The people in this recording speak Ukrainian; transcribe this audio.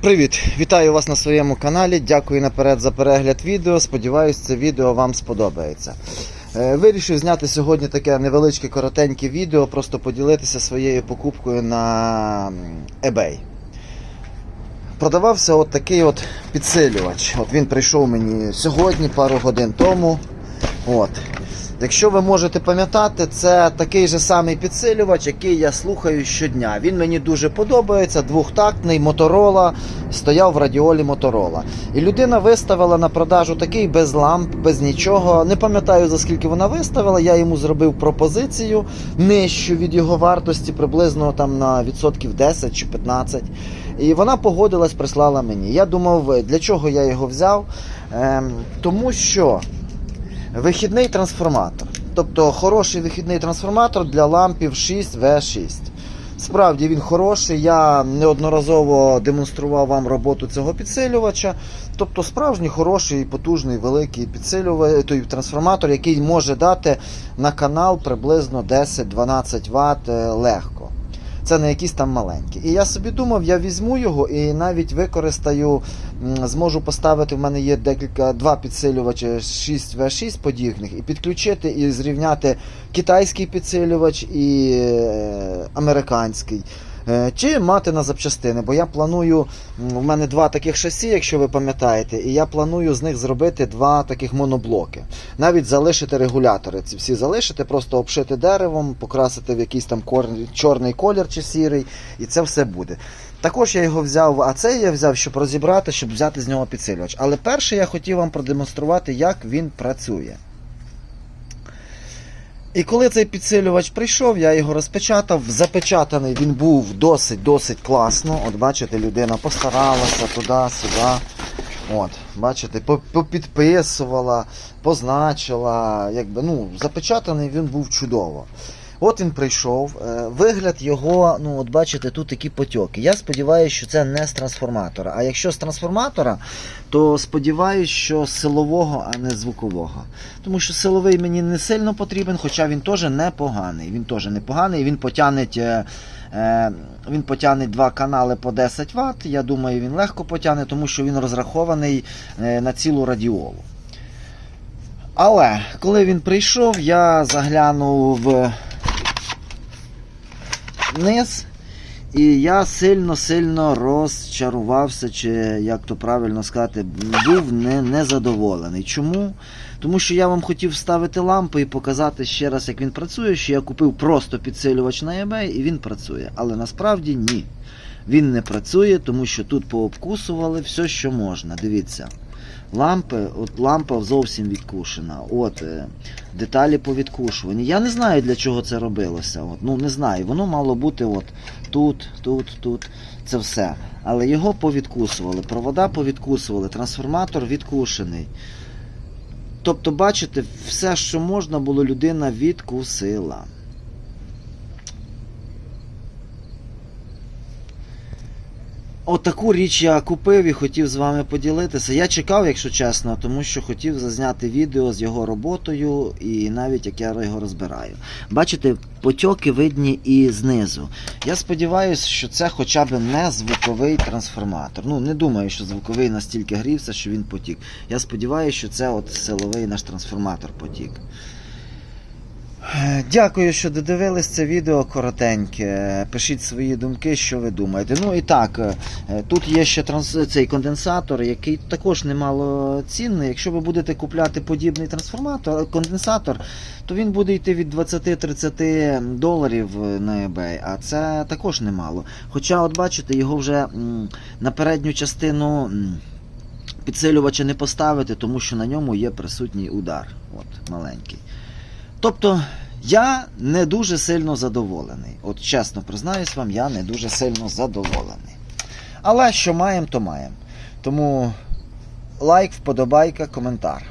Привіт! Вітаю вас на своєму каналі. Дякую наперед за перегляд відео. Сподіваюсь, це відео вам сподобається. Е, Вирішив зняти сьогодні таке невеличке коротеньке відео, просто поділитися своєю покупкою на eBay. Продавався от такий от підсилювач. От він прийшов мені сьогодні, пару годин тому. От. Якщо ви можете пам'ятати, це такий же самий підсилювач, який я слухаю щодня. Він мені дуже подобається, двохтактний Моторола, стояв в радіолі Моторола. І людина виставила на продажу такий без ламп, без нічого. Не пам'ятаю за скільки вона виставила. Я йому зробив пропозицію нижчу від його вартості, приблизно там на відсотків 10 чи 15. І вона погодилась, прислала мені. Я думав, для чого я його взяв? Ем, тому що. Вихідний трансформатор. Тобто хороший вихідний трансформатор для лампів 6В6. Справді він хороший. Я неодноразово демонстрував вам роботу цього підсилювача. Тобто справжній хороший, потужний, великий підсилювач, той трансформатор, який може дати на канал приблизно 10-12 Вт е, легко. Це не якісь там маленькі. І я собі думав, я візьму його і навіть використаю, зможу поставити. В мене є декілька два підсилювачі 6В6 подібних, і підключити і зрівняти китайський підсилювач і е, американський. Е, Чи мати на запчастини, бо я планую, в мене два таких шасі, якщо ви пам'ятаєте, і я планую з них зробити два таких моноблоки. Навіть залишити регулятори. Ці всі залишити, просто обшити деревом, покрасити в якийсь там кор... чорний колір чи сірий, і це все буде. Також я його взяв, а цей я взяв, щоб розібрати, щоб взяти з нього підсилювач. Але перше я хотів вам продемонструвати, як він працює. І коли цей підсилювач прийшов, я його розпечатав. Запечатаний він був досить-досить класно. От бачите, людина постаралася туди-сюди. От, бачите, попідписувала, позначила. Якби, ну, запечатаний він був чудово. От він прийшов. е, Вигляд його, ну от бачите, тут такі потьоки. Я сподіваюся, що це не з трансформатора. А якщо з трансформатора, то сподіваюся, що силового, а не звукового. Тому що силовий мені не сильно потрібен, хоча він теж непоганий. Він теж непоганий, він потягнеть. е, е, Він потягне два канали по 10 Вт. Я думаю, він легко потягне, тому що він розрахований на цілу радіолу. Але коли він прийшов, я заглянув в низ, і я сильно-сильно розчарувався, чи як то правильно сказати, був не, незадоволений. Чому? Тому що я вам хотів вставити лампу і показати ще раз, як він працює, що я купив просто підсилювач на eBay і він працює. Але насправді ні. Він не працює, тому що тут пообкусували все, що можна. Дивіться. Лампи, от лампа зовсім відкушена. От е, деталі повідкушувані. Я не знаю, для чого це робилося. От, ну не знаю. Воно мало бути от тут, тут, тут. Це все. Але його повідкусували. Провода повідкусували, трансформатор відкушений. Тобто, бачите, все, що можна було, людина відкусила. Отаку річ я купив і хотів з вами поділитися. Я чекав, якщо чесно, тому що хотів зазняти відео з його роботою і навіть як я його розбираю. Бачите, потьоки видні і знизу. Я сподіваюся, що це хоча б не звуковий трансформатор. Ну, не думаю, що звуковий настільки грівся, що він потік. Я сподіваюся, що це от силовий наш трансформатор потік. Е, Дякую, що додивились це відео коротеньке. Пишіть свої думки, що ви думаєте. Ну і так, е, тут є ще транс... цей конденсатор, який також немало цінний. Якщо ви будете купляти подібний трансформатор, конденсатор, то він буде йти від 20-30 доларів на eBay, а це також немало. Хоча, от бачите, його вже на передню частину. Підсилювача не поставити, тому що на ньому є присутній удар. От, маленький. Тобто я не дуже сильно задоволений. От чесно признаюсь вам, я не дуже сильно задоволений. Але що маємо, то маємо. Тому лайк, вподобайка, коментар.